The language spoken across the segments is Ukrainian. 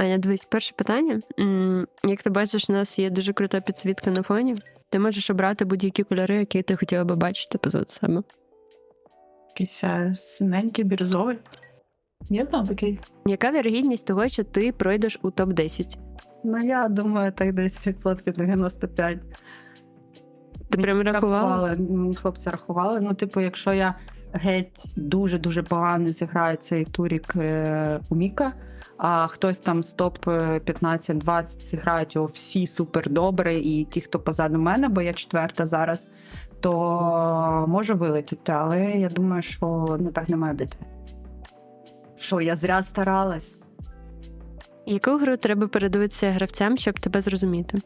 Аня, дивись, перше питання. Як ти бачиш, у нас є дуже крута підсвітка на фоні. Ти можеш обрати будь-які кольори, які ти хотіла би бачити позаду себе. Якийсь е, синенький, бірюзовий. Є там такий? Яка вірогідність того, що ти пройдеш у топ-10? Ну, я думаю, так десь відсотків 95. Ти прям рахувала? Рахували, хлопці рахували. Ну, типу, якщо я геть дуже-дуже погано зіграю цей турік е, у Міка, а хтось там з топ 15-20 зіграють його всі супер добре, і ті, хто позаду мене, бо я четверта зараз, то може вилетіти. Але я думаю, що ну, так не має бути. Що, я зря старалась. Яку гру треба передивитися гравцям, щоб тебе зрозуміти?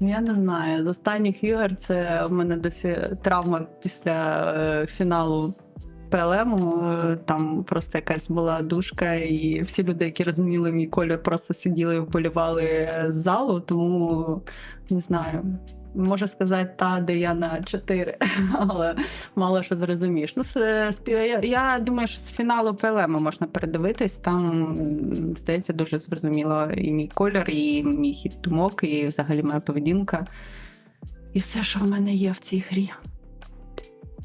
Ну, Я не знаю. З останніх ігор це в мене досі травма після е, фіналу ПЛМ. Е, Там просто якась була душка, і всі люди, які розуміли мій колір, просто сиділи і вболівали з залу. Тому не знаю. Можу сказати, та, де я на 4, але мало що зрозумієш. Ну, я думаю, що з фіналу ПЛМ можна передивитись. Там здається дуже зрозуміло і мій колір, і мій хід думок, і взагалі моя поведінка. І все, що в мене є в цій грі.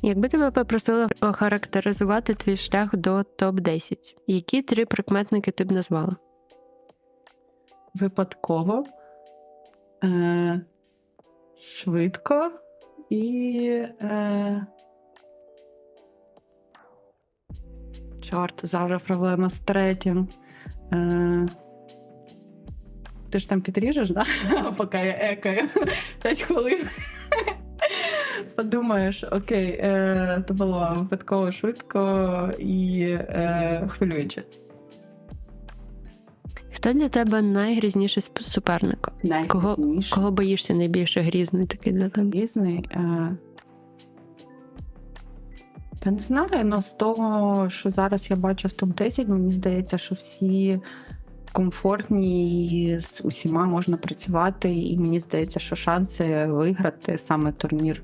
Якби тебе попросили охарактеризувати твій шлях до топ-10, які три прикметники ти б назвала? Випадково, е, швидко і. Е, чорт, завжди проблема з третім. Е, ти ж там підріжеш, да? поки я екаю 5 хвилин. Подумаєш, окей, е, то було випадково швидко і е, хвилююче. Хто для тебе найгрізніший суперник? Кого, кого боїшся найбільше грізний такий для тебе? Різний. Е... Та не знаю, але з того, що зараз я бачу в топ-10, мені здається, що всі комфортні і з усіма можна працювати. І мені здається, що шанси виграти саме турнір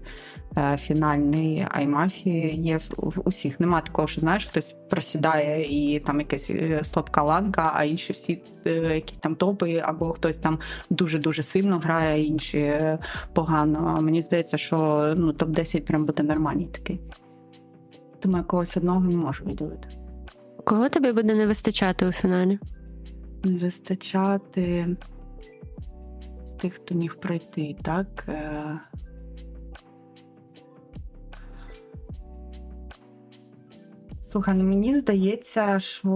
е, фінальний Аймафі є в, усіх. Нема такого, що знаєш, хтось просідає і там якась е, слабка ланка, а інші всі е, якісь там топи, або хтось там дуже-дуже сильно грає, інші погано. Мені здається, що ну, топ-10 прям буде нормальний такий. Думаю, когось одного не можу виділити. Кого тобі буде не вистачати у фіналі? Не вистачати з тих, хто міг пройти, так? Слухай, ну мені здається, що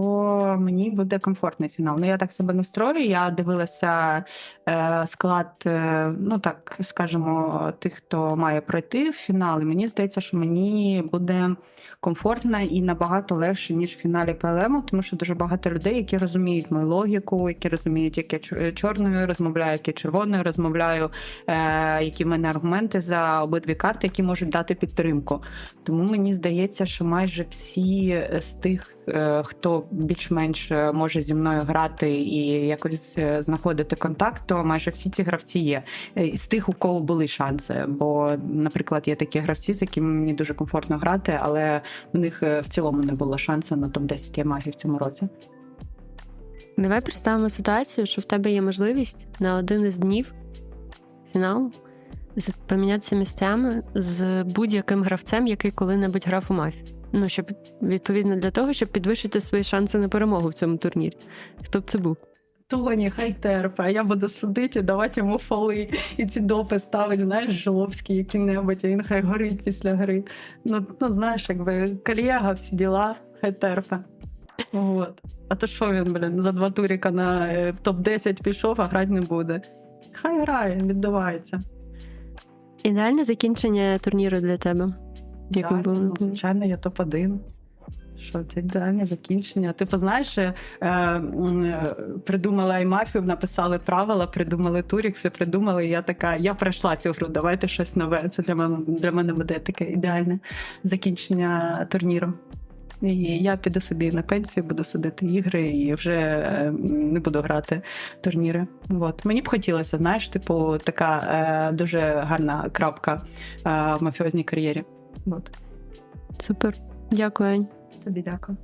мені буде комфортний фінал. Ну я так себе настрою. Я дивилася е, склад, е, ну так скажемо, тих, хто має пройти в фінал. І мені здається, що мені буде комфортно і набагато легше, ніж в фіналі ПЛМ, тому що дуже багато людей, які розуміють мою логіку, які розуміють, як я чорною розмовляю, як я червоною розмовляю, е, які в мене аргументи за обидві карти, які можуть дати підтримку. Тому мені здається, що майже всі з тих, е, хто більш-менш е, може зі мною грати і якось е, знаходити контакт, то майже всі ці гравці є. З тих, у кого були шанси. Бо, наприклад, є такі гравці, з якими мені дуже комфортно грати, але в них в цілому не було шансу на топ-10 Ямафі в цьому році. Давай представимо ситуацію, що в тебе є можливість на один із днів фіналу помінятися місцями з будь-яким гравцем, який коли-небудь грав у мафі. Ну, щоб відповідно для того, щоб підвищити свої шанси на перемогу в цьому турнірі. Хто б це був? Тоні, хай терпе, а я буду сидіти і давати йому фоли і ці допи ставити, знаєш, Жолобський які-небудь, а він хай горить після гри. Ну, ну знаєш, якби колега, всі діла, хай терпе. От. А то що він, блін, за два туріка на е, в топ-10 пішов, а грати не буде. Хай грає, віддавається. Ідеальне закінчення турніру для тебе. Яким Так, було? ну, звичайно, я топ-1. Що це ідеальне закінчення? Типу, знаєш, е, е, придумали аймафію, написали правила, придумали турік, все придумали. І я така, я пройшла цю гру, давайте щось нове. Це для мене для мене буде таке ідеальне закінчення турніру. І я піду собі на пенсію, буду судити ігри і вже е, не буду грати турніри. От. Мені б хотілося, знаєш, типу, така е, дуже гарна крапка е, в мафіозній кар'єрі. От. Супер. Дякую, Ань. Тобі дякую.